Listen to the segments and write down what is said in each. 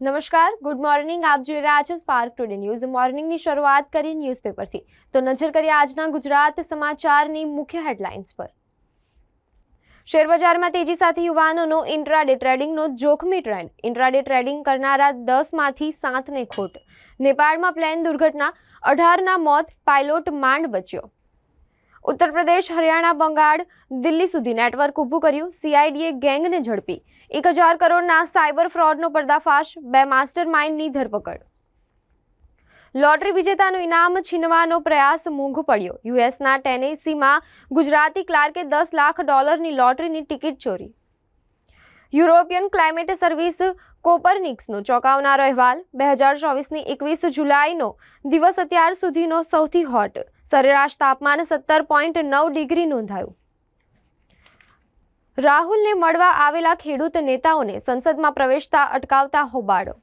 નમસ્કાર, good morning. આપ જોઈ રહ્યા છો સ્પાર્ક ટુડે ન્યૂઝ મોર્નિંગની શરૂઆત કરી ન્યૂઝપેપરથી તો નજર કરીએ આજના ગુજરાત સમાચારની મુખ્ય હેડલાઇન્સ પર. શેરબજારમાં તેજી સાથે યુવાનોનો ઇન્ટ્રાડે ટ્રેડિંગનો જોખમી ટ્રેન્ડ ઇન્ટ્રાડે ટ્રેડિંગ કરનારા દસમાંથી સાતને ખોટ. નેપાળમાં પ્લેન દુર્ઘટના. અઢારના મોત. પાયલોટ માંડ બચ્યો. ઉત્તર પ્રદેશ, હરિયાણા, બંગાળ, દિલ્હી સુધી નેટવર્ક ઊભું કર્યું. સીઆઈડીએ ગેંગને ઝડપી. એક હજાર કરોડના સાયબર ફ્રોડનો પર્દાફાશ, બે માસ્ટર માઇન્ડની ધરપકડ. લોટરી વિજેતાનું ઇનામ છીનવાનો પ્રયાસ મોંઘો પડ્યો. યુએસના ટેનેસીમાં ગુજરાતી ક્લાર્કે દસ લાખ ડોલરની લોટરીની ટિકિટ ચોરી. યુરોપિયન ક્લાઇમેટ સર્વિસ કોપરનિક્સનો ચોંકાવનારો અહેવાલ બે હજાર ચોવીસની એકવીસ જુલાઈનો દિવસ અત્યાર સુધીનો સૌથી હોટ. સરેરાશ તાપમાન સત્તર પોઈન્ટ નવ ડિગ્રી નોંધાયું. રાહુલને મળવા આવેલા ખેડૂત નેતાઓને સંસદમાં પ્રવેશતા અટકાવતા હોબાળો.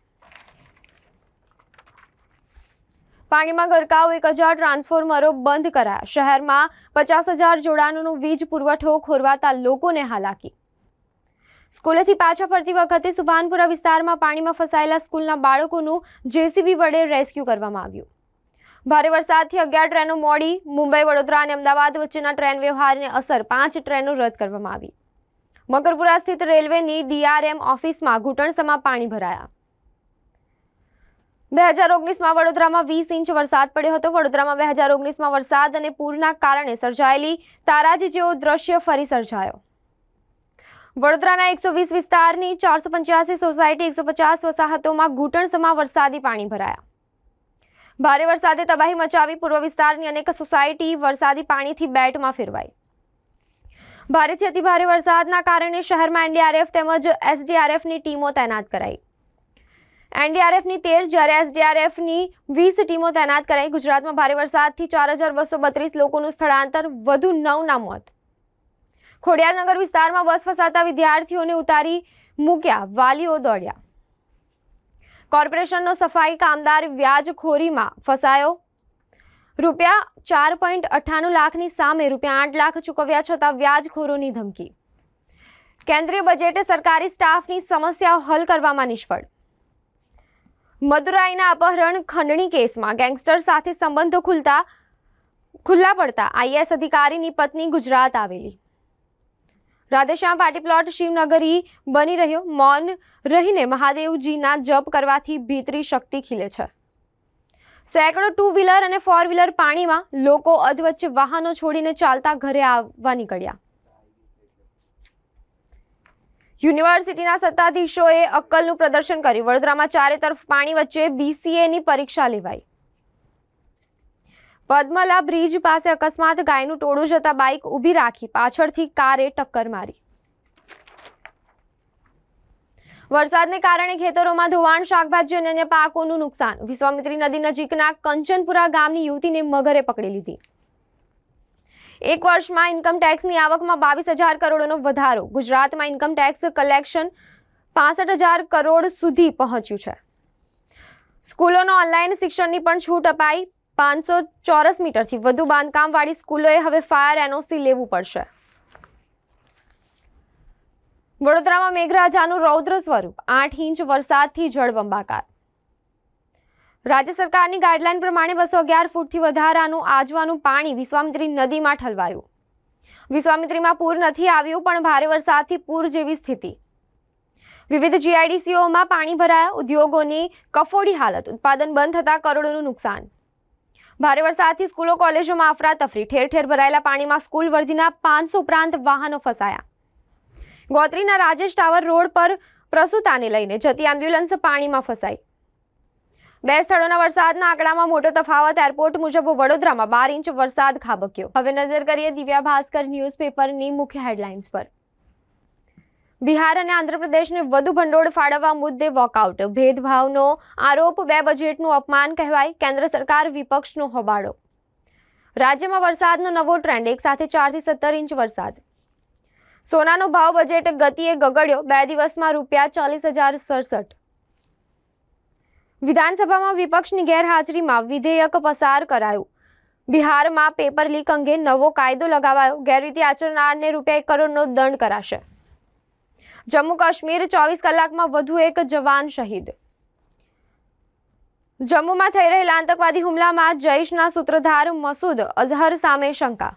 પાણીમાં ગરકાવ એક હજાર ટ્રાન્સફોર્મરો બંધ કરાયા. શહેરમાં પચાસ હજાર જોડાણોનો વીજ પુરવઠો ખોરવાતા લોકોને હાલાકી. સ્કૂલેથી પાછા ફરતી વખતે સુભાનપુરા વિસ્તારમાં પાણીમાં ફસાયેલા સ્કૂલના બાળકોનું જેસીબી વડે રેસ્ક્યુ કરવામાં આવ્યું. ભારે વરસાદથી અગિયાર ટ્રેનો મોડી, મુંબઈ, વડોદરા અને અમદાવાદ વચ્ચેના ટ્રેન વ્યવહારને અસર પાંચ ટ્રેનો રદ કરવામાં આવી. મકરપુરા સ્થિત રેલવેની ડીઆરએમ ઓફિસમાં ઘૂંટણસમાં પાણી ભરાયા. બે હજાર ઓગણીસમાં વડોદરામાં વીસ ઇંચ વરસાદ પડ્યો હતો. વડોદરામાં બે હજાર ઓગણીસમાં વરસાદ અને પૂરના કારણે સર્જાયેલી તારાજી જેવો દ્રશ્ય ફરી સર્જાયો. વડોદરાના એકસો વીસ વિસ્તારની ચારસો પંચ્યાસી સોસાયટી એકસો પચાસ વસાહતોમાં ઘૂંટણસમાં વરસાદી પાણી ભરાયા. ભારે વરસાદે તબાહી મચાવી પૂર્વ વિસ્તારની અનેક સોસાયટી વરસાદી પાણીથી બેટમાં ફેરવાઈ. ભારેથી અતિભારે વરસાદના કારણે શહેરમાં એનડીઆરએફ તેમજ એસડીઆરએફની ટીમો તૈનાત કરાઈ. એનડીઆરએફની તેર, જ્યારે એસડીઆરએફની વીસ ટીમો તૈનાત કરાઈ. ગુજરાતમાં ભારે વરસાદથી ચાર હજાર બસો બત્રીસ લોકોનું સ્થળાંતર, વધુ નવના મોત. ખોડિયારનગર વિસ્તારમાં બસ ફસાતા વિદ્યાર્થીઓને ઉતારી મૂક્યા વાલીઓ દોડ્યા. કોર્પોરેશનનો સફાઈ કામદાર વ્યાજખોરીમાં ફસાયો. રૂપિયા ચાર પોઈન્ટ અઠ્ઠાણું લાખની સામે રૂપિયા આઠ લાખ ચૂકવ્યા છતાં વ્યાજખોરોની ધમકી. કેન્દ્રીય બજેટે સરકારી સ્ટાફની સમસ્યાઓ હલ કરવામાં નિષ્ફળ. મદુરાઈના અપહરણ ખંડણી કેસમાં ગેંગસ્ટર સાથે સંબંધો ખુલતા ખુલ્લા પડતા આઈએસ અધિકારીની પત્ની ગુજરાત આવેલી. રાધેશ્યામ પાર્ટી પ્લોટ શિવનગરી બની રહ્યો. મૌન રહીને મહાદેવજીના જપ કરવાથી ભીતરી શક્તિ ખીલે છે. સેંકડો ટુ વ્હીલર અને ફોર વ્હીલર પાણીમાં લોકો અધવચ્ચે વાહનો છોડીને ચાલતા ઘરે આવવા નીકળ્યા. યુનિવર્સિટીના સત્તાધીશોએ અક્કલનું પ્રદર્શન કર્યું. વડોદરામાં ચારે તરફ પાણી વચ્ચે બીસીએની પરીક્ષા લેવાઈ. પદ્મલા બ્રિજ પાસે અકસ્માત, ગાયનું ટોળું જતા બાઇક ઊભી રાખી પાછળથી કારે ટક્કર મારી. વરસાદને કારણે ખેતરોમાં ધોવાણ, શાકભાજી અને અન્ય પાકોનું નુકસાન. વિશ્વામિત્રી નદી નજીકના કંચનપુરા ગામની યુવતીને મગરે પકડી લીધી. એક વર્ષમાં ઇન્કમ ટેક્સની આવકમાં બાવીસ હજાર કરોડનો વધારો. ગુજરાતમાં ઇન્કમ ટેક્સ કલેક્શન પાસઠ હજાર કરોડ સુધી પહોંચ્યું છે. સ્કૂલોનો ઓનલાઈન શિક્ષણની પણ છૂટ અપાઈ. પાંચસો ચોરસ મીટરથી વધુ બાંધકામવાળી સ્કૂલોએ હવે ફાયર એનઓસી લેવું પડશે. વડોદરામાં મેઘરાજાનું રૌદ્ર સ્વરૂપ, આઠ ઇંચ વરસાદથી જળબંબાકાર. રાજ્ય સરકારની ગાઈડલાઈન પ્રમાણે બસો અગિયાર ફૂટથી વધારાનું આજવાનું પાણી વિશ્વામિત્રી નદીમાં ઠલવાયું. વિશ્વામિત્રીમાં પૂર નથી આવ્યું, પણ ભારે વરસાદથી પૂર જેવી સ્થિતિ. વિવિધ જીઆઈડીસીઓમાં પાણી ભરાયા, ઉદ્યોગોની કફોડી હાલત, ઉત્પાદન બંધ થતાં કરોડોનું નુકસાન. ભારે વરસાદથી સ્કૂલો, કોલેજોમાં અફરાતફરી ઠેર ઠેર ભરાયેલા પાણીમાં સ્કૂલ વર્ધીના પાંચસો ઉપરાંત વાહનો ફસાયા. ગોત્રીના રાજેશ ટાવર રોડ પર પ્રસૂતાને લઈને જતી એમ્બ્યુલન્સ પાણીમાં ફસાઈ. બે સ્થળોના વરસાદના આંકડામાં મોટો તફાવત. એરપોર્ટ મુજબ વડોદરામાં બાર ઇંચ વરસાદ ખાબક્યો. હવે નજર કરીએ દિવ્યા ભાસ્કર ન્યૂઝપેપરની મુખ્ય હેડલાઇન્સ પર. બિહાર અને આંધ્રપ્રદેશને વધુ ભંડોળ ફાળવવા મુદ્દે વોકઆઉટ. ભેદભાવનો આરોપ બે બજેટનું અપમાન કહેવાય. કેન્દ્ર સરકાર વિપક્ષનો હોબાળો. રાજ્યમાં વરસાદનો નવો ટ્રેન્ડ. એક સાથે ચારથી સત્તર ઇંચ વરસાદ. સોનાનો ભાવ બજેટ ગતિએ ગગડ્યો. બે દિવસમાં રૂપિયા ચાલીસ હજાર સડસઠ. વિધાનસભામાં વિપક્ષની ગેરહાજરીમાં વિધેયક પસાર કરાયું. બિહારમાં પેપર લીક અંગે નવો કાયદો લગાવાયો. ગેરરીતિ આચરનારને રૂપિયા એક કરોડનો દંડ કરાશે. જમ્મુ કાશ્મીર ચોવીસ કલાકમાં વધુ એક જવાન શહીદ. જમ્મુમાં થઈ રહેલા આતંકવાદી હુમલામાં જૈશના સૂત્રધાર મસૂદ અઝહર સામે શંકા.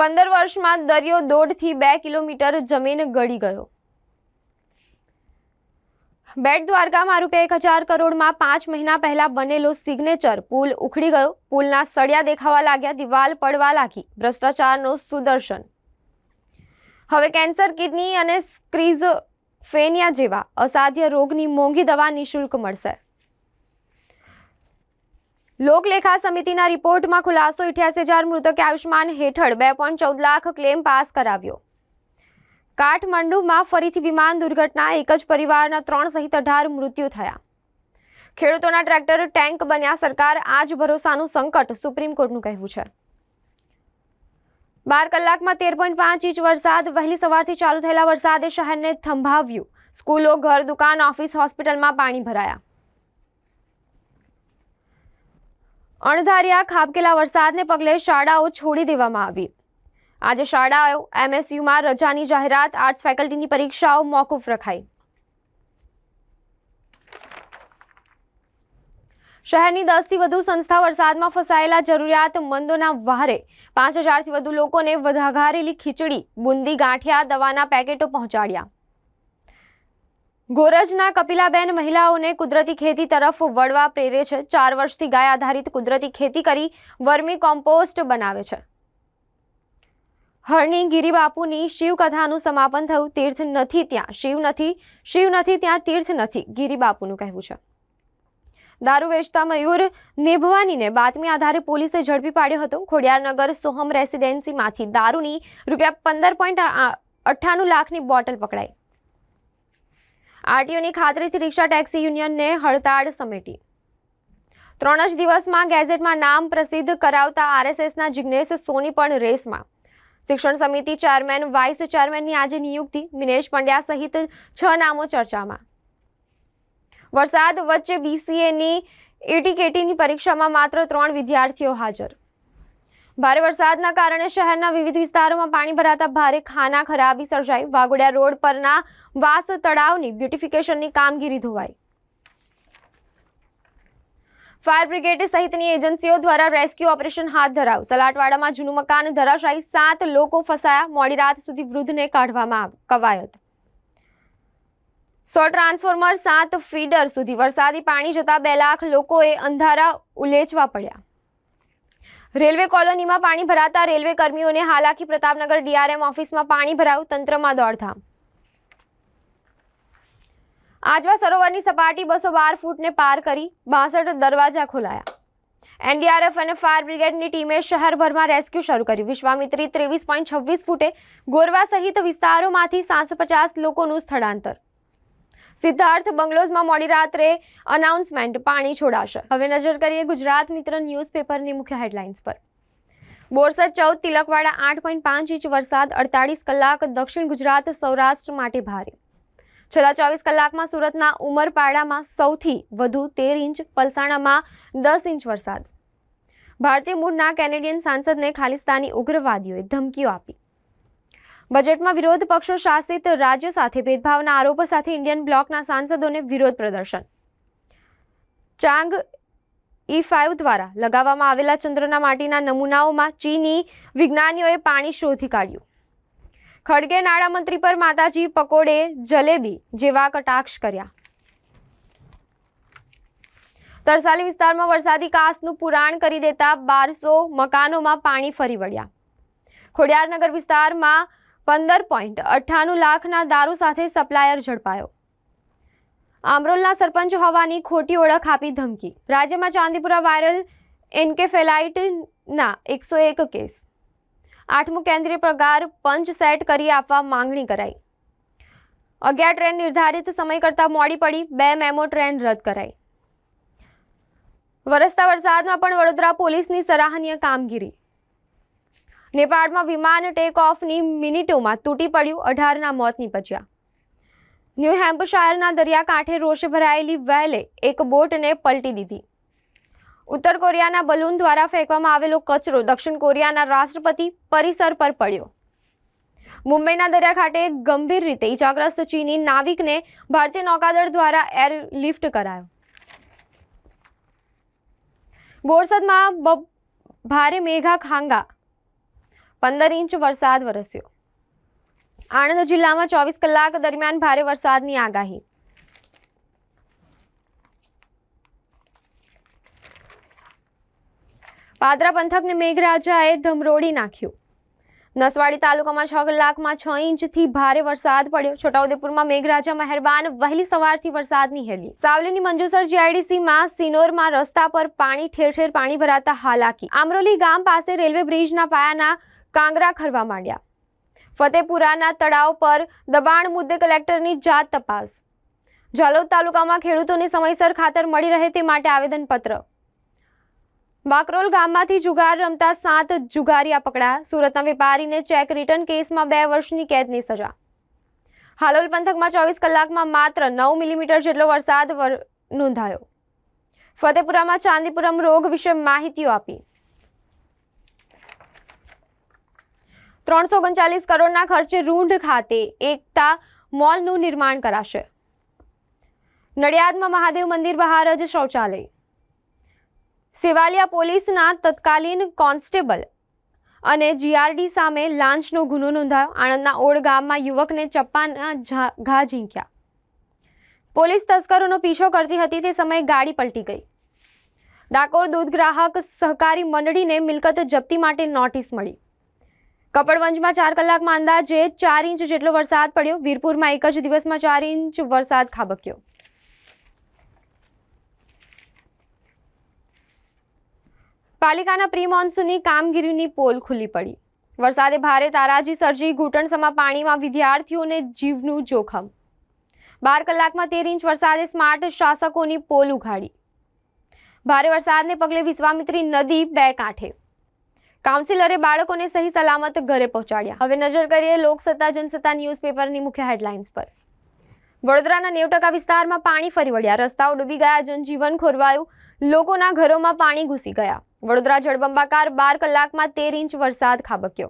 પંદર વર્ષમાં દરિયો દોઢથી બે કિલોમીટર જમીન ગળી ગયો. બેટ દ્વારકામાં રૂપિયા એક હજાર કરોડમાં પાંચ મહિના પહેલા બનેલો સિગ્નેચર પુલ ઉખડી ગયો. પુલના સળિયા દેખાવા લાગ્યા, દિવાલ પડવા લાગી. ભ્રષ્ટાચારનો સુદર્શન. હવે કેન્સર, કિડની અને સ્ક્રીઝોફેનિયા જેવા અસાધ્ય રોગની મોંઘી દવા નિઃશુલ્ક મળશે. લોકલેખા સમિતિના રિપોર્ટમાં ખુલાસો ઇઠ્યાસી હજાર મૃતકે આયુષ્માન હેઠળ બે પોઈન્ટ ચૌદ લાખ ક્લેમ પાસ કરાવ્યો. કાઠમંડુમાં ફરીથી વિમાન દુર્ઘટના, એક જ પરિવારના ત્રણ સહિત અઢાર મૃત્યુ થયા. ખેડૂતોના ટ્રેક્ટર ટેન્ક બન્યા સરકાર આ જ ભરોસાનું સંકટ સુપ્રીમ કોર્ટનું કહેવું છે. બાર કલાકમાં તેર પોઈન્ટ પાંચ ઇંચ વરસાદ, વહેલી સવારથી ચાલુ થયેલા વરસાદે શહેરને થંભાવ્યું. સ્કૂલો, ઘર, દુકાન, ઓફિસ, હોસ્પિટલમાં પાણી ભરાયા. અણધાર્યા, ખાબકેલા વરસાદને પગલે શાળાઓ છોડી દેવામાં આવી. આજે શાળાઓ એમએસયુમાં રજાની જાહેરાત આર્ટ્સ ફેકલ્ટીની પરીક્ષાઓ, મોકૂફ રખાઈ. શહેરની દસથી વધુ સંસ્થા વરસાદમાં ફસાયેલા જરૂરિયાતમંદોના વહારે પાંચ હજારથી વધુ લોકોને વધાઘારેલી ખીચડી, બુંદી, ગાંઠિયા, દવાના પેકેટો પહોંચાડ્યા. ગોરજના કપિલાબેન મહિલાઓને કુદરતી ખેતી તરફ વળવા પ્રેરે છે. ચાર વર્ષથી ગાય આધારિત કુદરતી ખેતી કરી, વર્મી કોમ્પોસ્ટ બનાવે છે. હરણી ગિરિબાપુની શિવકથાનું સમાપન થયું. તીર્થ નથી ત્યાં. શિવ નથી. શિવ નથી ત્યાં. તીર્થ નથી. ગિરિબાપુનું કહેવું છે. દારૂ વેચતા મયુર નિભવાનીને બાતમી આધારે પોલીસે ઝડપી પાડ્યો હતો. ખોડિયારનગર સોહમ રેસિડેન્સીમાંથી દારૂની રૂપિયા પંદર પોઈન્ટ અઠ્ઠાણું લાખની બોટલ પકડાઈ. આરટીઓની ખાતરીથી રિક્ષા ટેક્સી યુનિયનને હડતાળ સમેટી. ત્રણ જ દિવસમાં ગેઝેટમાં નામ પ્રસિદ્ધ કરાવતા આરએસએસના જિગ્નેશ સોની પણ રેસમાં. શિક્ષણ સમિતિ ચેરમેન, વાઇસ ચેરમેનની આજે નિયુક્તિ. મિનેશ પંડ્યા સહિત છ નામો ચર્ચામાં. વરસાદ વચ્ચે બીસીએની એટીકેટીની પરીક્ષામાં માત્ર ત્રણ વિદ્યાર્થીઓ હાજર. ભારે વરસાદના કારણે શહેરના વિવિધ વિસ્તારોમાં પાણી ભરાતા ભારે ખાના ખરાબી સર્જાઈ. વાઘોડિયા રોડ પરના વાસ તળાવની બ્યુટિફિકેશનની કામગીરી ધોવાઈ. ફાયર બ્રિગેડ સહિતની એજન્સીઓ દ્વારા રેસ્ક્યુ ઓપરેશન હાથ ધરાવ સલાટવાડામાં જૂનું મકાન ધરાશાયી સાત લોકો ફસાયા. મોડી રાત સુધી વૃદ્ધને કાઢવામાં કવાયત. સો ટ્રાન્સફોર્મર, સાત ફીડર સુધી વરસાદી પાણી જતા બે લાખ લોકોએ અંધારા ઉલેચવા પડ્યા. રેલવે કોલોનીમાં પાણી ભરાતા રેલવે કર્મીઓને હાલાકી પ્રતાપનગર ડીઆરએમ ઓફિસમાં પાણી ભરાયું. તંત્રમાં દોડધામ. આજવા સરોવરની સપાટી બસો બાર ફૂટને પાર કરી બાસઠ દરવાજા ખોલાયા. એનડીઆરએફ અને ફાયર બ્રિગેડની ટીમે શહેરભરમાં રેસ્ક્યુ શરૂ કર્યું. વિશ્વામિત્રી ત્રેવીસ પોઈન્ટ છવ્વીસ ફૂટે ગોરવા સહિત વિસ્તારોમાંથી સાતસો પચાસ લોકોનું સ્થળાંતર. સિદ્ધાર્થ બંગલોઝમાં મોડી રાત્રે અનાઉન્સમેન્ટ પાણી છોડાશે. હવે નજર કરીએ ગુજરાત મિત્ર ન્યૂઝપેપરની મુખ્ય હેડલાઇન્સ પર. બોરસદ ચૌદ, તિલકવાડા આઠ પોઈન્ટ પાંચ ઇંચ વરસાદ, અડતાળીસ કલાક દક્ષિણ ગુજરાત સૌરાષ્ટ્ર માટે ભારે. છેલ્લા ચોવીસ કલાકમાં સુરતના ઉમરપાડામાં સૌથી વધુ તેર ઇંચ, પલસાણામાં દસ ઇંચ વરસાદ. ભારતીય મૂળના કેનેડિયન સાંસદને ખાલિસ્તાની ઉગ્રવાદીઓએ ધમકીઓ આપી. બજેટમાં વિરોધ પક્ષો શાસિત રાજ્યો સાથે ભેદભાવના આરોપો સાથે ઇન્ડિયન બ્લોકના સાંસદોને વિરોધ પ્રદર્શન. ચાંગ ઈ ફાઇવ દ્વારા લગાવવામાં આવેલા ચંદ્રના માટીના નમૂનાઓમાં ચીની વિજ્ઞાનીઓએ પાણી શોધી કાઢ્યું. ખડગે નાણામંત્રી પર માતાજી પકોડે જલેબી જેવા કટાક્ષ કર્યા. તરસાલી વિસ્તારમાં વરસાદી કાસનું પુરાણ કરી દેતા બારસો મકાનોમાં પાણી ફરી વળ્યા. ખોડિયારનગર વિસ્તારમાં પંદર પોઈન્ટ અઠ્ઠાણું લાખના દારૂ સાથે સપ્લાયર ઝડપાયો. આમરોલના સરપંચ હોવાની ખોટી ઓળખ આપી ધમકી. રાજ્યમાં ચાંદીપુરા વાયરલ એન્કેફેલાઇટના એકસો એક કેસ. આઠમું કેન્દ્રીય પગાર પંચ સેટ કરી આપવા માંગણી કરાઈ. અગિયાર ટ્રેન નિર્ધારિત સમય કરતાં મોડી પડી, બે મેમો ટ્રેન રદ કરાઈ. વરસતા વરસાદમાં પણ વડોદરા પોલીસની સરાહનીય કામગીરી. નેપાળમાં વિમાન ટેક ઓફની મિનિટોમાં તૂટી પડ્યું, અઢારના મોત નીપજ્યા. ન્યૂ હેમ્પશાયરના દરિયાકાંઠે રોષે ભરાયેલી વહેલે એક બોટને પલટી દીધી. ઉત્તર કોરિયાના બલૂન દ્વારા ફેંકવામાં આવેલો કચરો દક્ષિણ કોરિયાના રાષ્ટ્રપતિ પરિસર પર પડ્યો. મુંબઈના દરિયાકાંઠે ગંભીર રીતે ઇજાગ્રસ્ત ચીની નાવિકને ભારતીય નૌકાદળ દ્વારા એરલિફ્ટ કરાયો. બોરસદમાં ભારે મેઘા ખાંગા, પંદર ઇંચ વરસાદ વરસ્યો. આણંદ જિલ્લામાં ચોવીસ કલાક દરમિયાન ભારે વરસાદની આગાહી. પાદરા પંથકને મેઘરાજાએ ધમરોડી નાખ્યું. નસવાડી તાલુકામાં છ કલાકમાં છ ઇંચથી ભારે વરસાદ પડ્યો. છોટાઉદેપુરમાં મેઘરાજા મહેરબાન, વહેલી સવારથી વરસાદની હેલી. સાવલીની મંજુસર જીઆઈડીસીમાં સિનોરમાં રસ્તા પર પાણી ઠેર ઠેર પાણી ભરાતા હાલાકી. આમરોલી ગામ પાસે રેલવે બ્રિજના પાયાના કાંગરા ખરવા માંડ્યા. ફતેપુરાના તળાવ પર દબાણ મુદ્દે કલેક્ટરની જાત તપાસ. જાલોદ તાલુકામાં ખેડૂતોને સમયસર ખાતર મળી રહે તે માટે આવેદનપત્ર. બાકરોલ ગામમાંથી જુગાર રમતા સાત જુગારિયા પકડા સુરતના વેપારીને ચેક રિટર્ન કેસમાં બે વર્ષની કેદની સજા. હાલોલ પંથકમાં ચોવીસ કલાકમાં માત્ર નવ મિલીમીટર જેટલો વરસાદ વર- નોંધાયો. ફતેપુરામાં ચાંદીપુરમ રોગ વિશે માહિતીઓ આપી. ત્રણસો ઓગણચાલીસ કરોડના ખર્ચે રૂંઢ ખાતે એકતા મોલનું નિર્માણ કરાશે. નડિયાદમાં મહાદેવ મંદિર બહાર જ શૌચાલય. સેવાલિયા પોલીસના તત્કાલીન કોન્સ્ટેબલ અને જીઆરડી સામે લાંચનો ગુનો નોંધાયો. આણંદના ઓડ ગામમાં યુવકને ચપ્પાના ઘા ઝીંક્યા. પોલીસ તસ્કરોનો પીછો કરતી હતી, તે સમયે ગાડી પલટી ગઈ. ડાકોર દૂધ ગ્રાહક સહકારી મંડળીને મિલકત જપ્તી માટે નોટિસ મળી. કપડવંજમાં ચાર કલાકમાં અંદાજે ચાર ઇંચ જેટલો વરસાદ પડ્યો. વીરપુરમાં એક જ દિવસમાં ચાર ઇંચ વરસાદ ખાબક્યો. પાલિકાના પ્રી મોન્સૂનની કામગીરીની પોલ ખુલ્લી પડી. વરસાદે ભારે તારાજી સર્જી, ઘૂંટણસમાં પાણીમાં વિદ્યાર્થીઓને જીવનું જોખમ. બાર કલાકમાં તેર ઇંચ વરસાદે સ્માર્ટ શાસકોની પોલ ઉઘાડી. ભારે વરસાદને પગલે વિશ્વામિત્રી નદી બે કાંઠે. કાઉન્સિલરે બાળકોને સહી સલામત ઘરે પહોંચાડ્યા. હવે નજર કરીએ લોકસત્તા, જનસત્તા ન્યૂઝપેપરની મુખ્ય હેડલાઇન્સ પર. વડોદરાના નેવ ટકા વિસ્તારમાં પાણી ફરી વળ્યા. રસ્તાઓ ડૂબી ગયા, જનજીવન ખોરવાયું. લોકોના ઘરોમાં પાણી ઘૂસી ગયા. વડોદરા જળબંબાકાર બાર કલાકમાં તેર ઇંચ વરસાદ ખાબક્યો.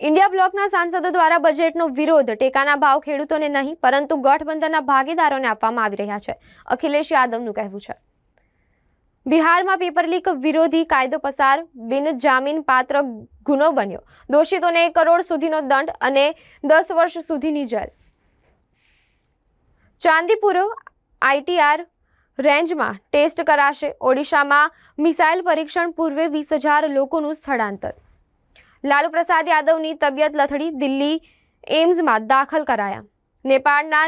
ઇન્ડિયા બ્લોકના સાંસદો દ્વારા બજેટનો વિરોધ, ટેકાના ભાવ ખેડૂતોને નહીં, પરંતુ ગઠબંધનના ભાગીદારોને આપવામાં આવી રહ્યા છે, અખિલેશ યાદવનું કહેવું છે. બિહારમાં પેપર લીક વિરોધી કાયદો પસાર, બિન જામીન પાત્ર ગુનો બન્યો. દોષિતોને એક કરોડ સુધીનો દંડ અને દસ વર્ષ સુધીની જેલ. ચાંદીપુર આઈટીઆર રેન્જમાં ટેસ્ટ કરાશે. ઓડિશામાં મિસાઇલ પરીક્ષણ પૂર્વે વીસ હજાર લોકોનું સ્થળાંતર. લાલુ પ્રસાદ યાદવની તબિયત લથડી દિલ્હી એમ્સમાં દાખલ કરાયા. નેપાળના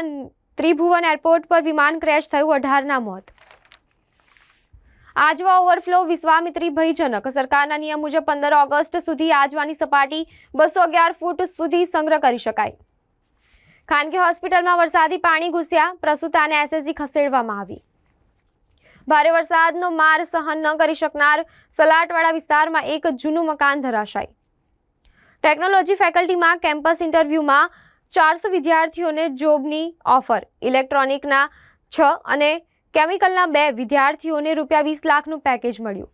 ત્રિભુવન એરપોર્ટ પર વિમાન ક્રેશ થયું, અઢારના મોત. આજવા ઓવરફ્લો વિશ્વામિત્રી ભયજનક. સરકારના નિયમ મુજબ પંદર ઓગસ્ટ સુધી આજવાની સપાટી બસો અગિયાર ફૂટ સુધી સંગ્રહ કરી શકાય. ખાનગી હોસ્પિટલમાં વરસાદી પાણી ઘૂસ્યા. પ્રસૂતાને એસએસજી ખસેડવામાં આવી. ભારે વરસાદનો માર સહન ન કરી શકનાર સલાટવાડા વિસ્તારમાં એક જૂનું મકાન ધરાશાય. ટેકનોલોજી ફેકલ્ટીમાં કેમ્પસ ઇન્ટરવ્યૂમાં ચારસો વિદ્યાર્થીઓને જોબની ઓફર. ઇલેક્ટ્રોનિકના છ અને કેમિકલના બે વિદ્યાર્થીઓને રૂપિયા વીસ લાખનું પેકેજ મળ્યું.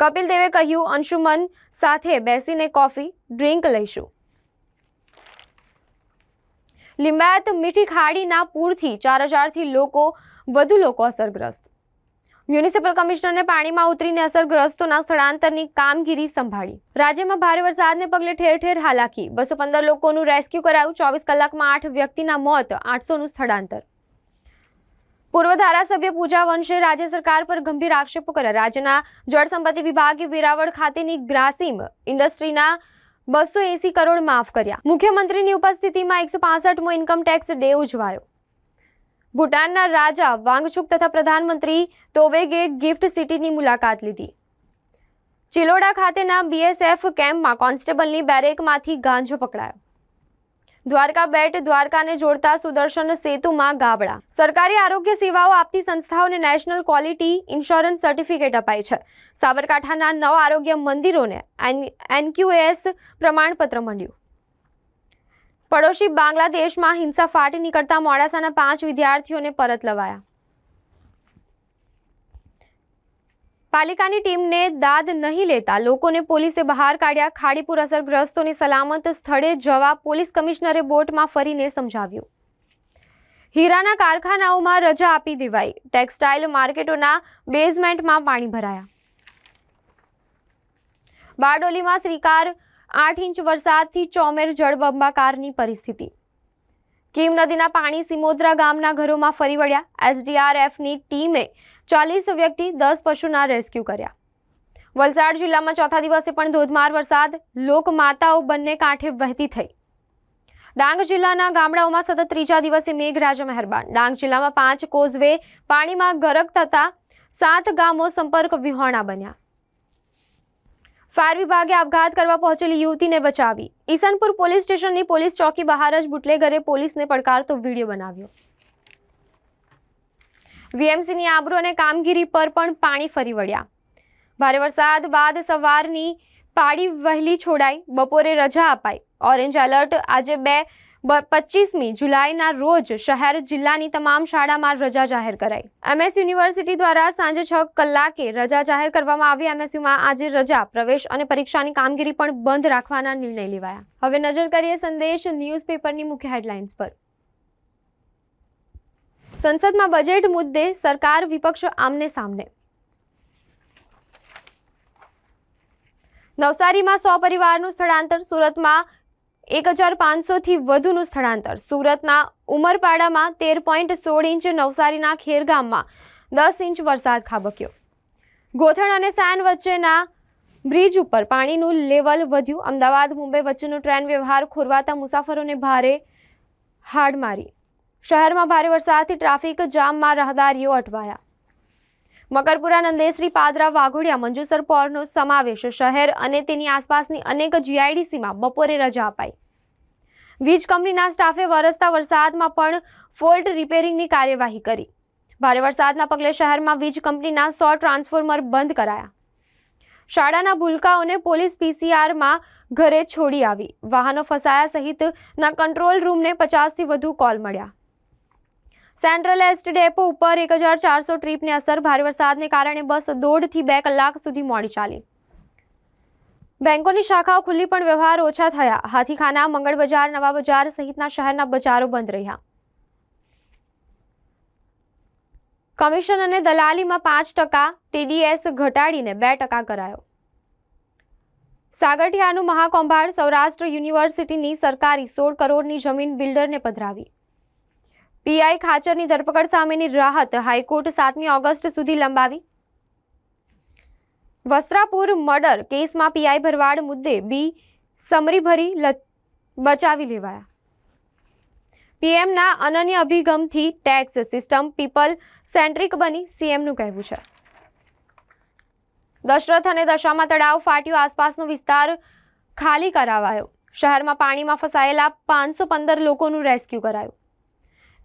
કપિલ દેવે કહ્યું, અંશુમન સાથે બેસીને કોફી, ડ્રિંક લઈશું. લિંબાયત મીઠી ખાડીના પૂરથી ચાર હજારથી લોકો વધુ લોકો અસરગ્રસ્ત. મ્યુનિસિપલ કમિશનરને પાણીમાં ઉતરીને અસરગ્રસ્તોના સ્થળાંતરની કામગીરી સંભાળી. રાજ્યમાં ભારે વરસાદને પગલે ઠેર ઠેર હાલાકી. બસો પંદર લોકોનું રેસ્ક્યુ કરાયું, ચોવીસ કલાકમાં આઠ વ્યક્તિના મોત, આઠસોનું સ્થળાંતર. પૂર્વ ધારાસભ્ય પૂજા વંશે રાજ્ય સરકાર પર ગંભીર આક્ષેપો કર્યા. રાજ્યના જળસંપત્તિ વિભાગે વેરાવળ ખાતેની ગ્રાસિમ ઇન્ડસ્ટ્રીના બસો એસી કરોડ માફ કર્યા. મુખ્યમંત્રીની ઉપસ્થિતિમાં એકસો પાસઠમો ઇન્કમ ટેક્સ ડે ઉજવાયો. ભૂટાનના રાજા વાંગચુક તથા પ્રધાનમંત્રી તોવેગે ગિફ્ટ સિટીની મુલાકાત લીધી. ચિલોડા ખાતેના બીએસએફ કેમ્પમાં કોન્સ્ટેબલની બેરેકમાંથી ગાંજો પકડાયો. દ્વારકા બેટ દ્વારકાને જોડતા સુદર્શન સેતુમાં ગાબડા. સરકારી આરોગ્ય સેવાઓ આપતી સંસ્થાઓને નેશનલ ક્વોલિટી ઇન્સ્યોરન્સ સર્ટિફિકેટ અપાય છે. સાબરકાંઠાના નવ આરોગ્ય મંદિરોને એનક્યુએસ પ્રમાણપત્ર મળ્યું. પડોશી બાંગ્લાદેશમાં હિંસા ફાટી નીકળતા મોડાસાના પાંચ વિદ્યાર્થીઓને પરત લવાયા. પાલિકાની ટીમને દાદ નહીં લેતા લોકોને પોલીસે બહાર કાઢ્યા. ખાડીપુર અસરગ્રસ્તોને સલામત સ્થળે જવા પોલીસ કમિશનરે બોટમાં ફરીને સમજાવ્યું. હીરાના કારખાનાઓમાં રજા આપી દેવાઈ. ટેક્સટાઇલ માર્કેટોના બેઝમેન્ટમાં પાણી ભરાયા. બારડોલીમાં શ્રીકાર આઠ ઇંચ વરસાદથી ચોમેર જળબંબાકારની પરિસ્થિતિ. કીમ નદીના પાણી સિમોદ્રા ગામના ઘરોમાં ફરી વળ્યા. એસડીઆરએફની ટીમે ચાલીસ વ્યક્તિ, દસ પશુના રેસ્ક્યુ કર્યા. વલસાડ જિલ્લામાં ચોથા દિવસે પણ ધોધમાર વરસાદ, લોકમાતાઓ બંને કાંઠે વહેતી થઈ. ડાંગ જિલ્લાના ગામડાઓમાં સતત ત્રીજા દિવસે મેઘરાજા મહેરબાન ડાંગ જિલ્લામાં પાંચ કોઝવે પાણીમાં ગરક થતા સાત ગામો સંપર્ક વિહોણા બન્યા. ફાયર વિભાગે આપઘાત કરવા પહોંચેલી યુવતીને બચાવી. ઈસનપુર પોલીસ સ્ટેશનની પોલીસ ચોકી બહાર જ બુટલેગરે પોલીસને પડકારતો વીડિયો બનાવ્યો. વીએમસીની આબરૂ અને કામગીરી પર પણ પાણી ફરી વળ્યા. ભારે વરસાદ બાદ સવારની પાડી વહેલી છોડાઈ, બપોરે રજા અપાઈ. ઓરેન્જ એલર્ટ આજે બે પચીસમી જુલાઈના રોજ શહેર જિલ્લાની તમામ શાળામાં રજા જાહેર કરાઈ. એમએસ યુનિવર્સિટી દ્વારા સાંજે છ કલાકે રજા જાહેર કરવામાં આવી. એમએસયુમાં આજે રજા, પ્રવેશ અને પરીક્ષાની કામગીરી પણ બંધ રાખવાના નિર્ણય લેવાયા. હવે નજર કરીએ સંદેશ ન્યૂઝપેપરની મુખ્ય હેડલાઇન્સ પર. સંસદમાં બજેટ મુદ્દે સરકાર વિપક્ષ આમને સામને. નવસારીમાં સો પરિવારનું સ્થળાંતર સુરતમાં એક હજાર પાંચસોથી વધુનું સ્થળાંતર. સુરતના ઉમરપાડામાં તેર પોઈન્ટ સોળ ઇંચ નવસારીના ખેરગામમાં દસ ઇંચ વરસાદ ખાબક્યો. ગોથણ અને સાન વચ્ચેના બ્રિજ ઉપર પાણીનું લેવલ વધ્યું. અમદાવાદ, મુંબઈ વચ્ચેનો ટ્રેન વ્યવહાર ખોરવાતા મુસાફરોને ભારે હાડ મારી શહેરમાં ભારે વરસાદથી ટ્રાફિક જામમાં રાહદારીઓ અટવાયા. મકરપુરા નંદેશ્રી પાદરા વાઘોડિયા મંજુસર પોરનો સમાવેશ શહેર અને તેની આસપાસની અનેક જીઆઈડીસીમાં બપોરે રજા અપાઈ. વીજ કંપનીના સ્ટાફે વરસતા વરસાદમાં પણ ફોલ્ટ રિપેરિંગની કાર્યવાહી કરી. ભારે વરસાદના પગલે શહેરમાં વીજ કંપનીના સો ટ્રાન્સફોર્મર બંધ કરાયા. શાળાના ભૂલકાઓને પોલીસ પીસીઆરમાં ઘરે છોડી આવી. વાહનો ફસાયા સહિતના કંટ્રોલ રૂમને પચાસથી વધુ કોલ મળ્યા. સેન્ટ્રલ એસ્ટ ડેપો ઉપર એક હજાર ચારસો ટ્રીપની અસર, ભારે વરસાદને કારણે બસ દોઢથી બે કલાક સુધી મોડી ચાલી. બેંકોની શાખાઓ ખુલ્લી પણ વ્યવહાર ઓછા થયા. હાથીખાના, મંગળ બજાર, નવા બજાર સહિતના શહેરના બજારો બંધ રહ્યા. કમિશન અને દલાલીમાં પાંચ ટકા, ટીડીએસ ઘટાડીને બે ટકા કરાયો. સાગઠિયાનું મહાકૌભાંડ સૌરાષ્ટ્ર યુનિવર્સિટીની સરકારી સોળ કરોડની જમીન બિલ્ડરને પધરાવી. પીઆઈ ખાચરની ધરપકડ સામેની રાહત હાઈકોર્ટ સાતમી ઓગસ્ટ સુધી લંબાવી. વસ્ત્રાપુર મર્ડર કેસમાં પીઆઈ ભરવાડ મુદ્દે બી સમરીભરી બચાવી લેવાયા. પીએમના અનન્ય અભિગમથી ટેક્સ સિસ્ટમ પીપલ સેન્ટ્રિક બની સીએમનું કહેવું છે. દશરથ અને દશામાં તળાવ ફાટ્યું, આસપાસનો વિસ્તાર ખાલી કરાવાયો. શહેરમાં પાણીમાં ફસાયેલા પાંચસો પંદર લોકોનું રેસ્ક્યુ કરાયું.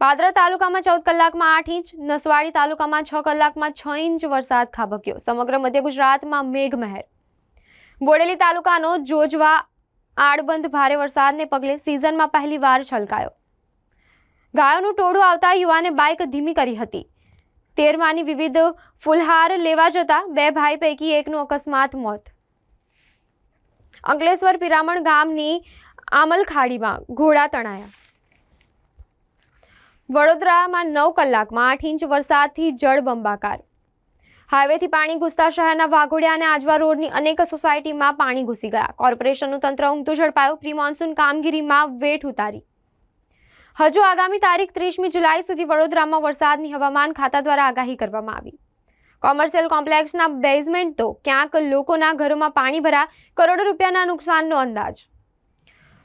પાદરા તાલુકામાં ચૌદ કલાકમાં આઠ ઇંચ, નસવાડી તાલુકામાં છ કલાકમાં છ ઇંચ વરસાદ ખાબક્યો. સમગ્ર મધ્ય ગુજરાતમાં મેઘમહેર. બોડેલી તાલુકાનો જોજવા આડબંધ ભારે વરસાદને પગલે સિઝનમાં પહેલીવાર છલકાયો. ગાયોનું ટોળું આવતા યુવાને બાઇક ધીમી કરી હતી. તેરમાની વિવિધ ફુલહાર લેવા જતા બે ભાઈ પૈકી એકનું અકસ્માત મોત. અંકલેશ્વર પિરામણ ગામની આમલખાડીમાં ઘોડા તણાયા. વડોદરામાં નવ કલાકમાં આઠ ઇંચ વરસાદથી જળબંબાકાર હાઈવેથી પાણી ઘૂસતા શહેરના વાઘોડિયા અને આજવા રોડની અનેક સોસાયટીમાં પાણી ઘૂસી ગયા. કોર્પોરેશનનું તંત્ર ઊંઘતું ઝડપાયું. પ્રી મોન્સૂન કામગીરીમાં વેઠ ઉતારી. હજુ આગામી તારીખ ત્રીસમી જુલાઈ સુધી વડોદરામાં વરસાદની હવામાન ખાતા દ્વારા આગાહી કરવામાં આવી. કોમર્શિયલ કોમ્પ્લેક્સના બેઝમેન્ટ તો ક્યાંક લોકોના ઘરોમાં પાણી ભરા કરોડો રૂપિયાના નુકસાનનો અંદાજ.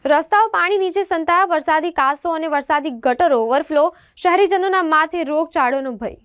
રસ્તાઓ પાણી નીચે સંતાયા વરસાદી કાસો અને વરસાદી ગટરો ઓવરફ્લો શહેરીજનોના માથે રોગચાળોનો ભય.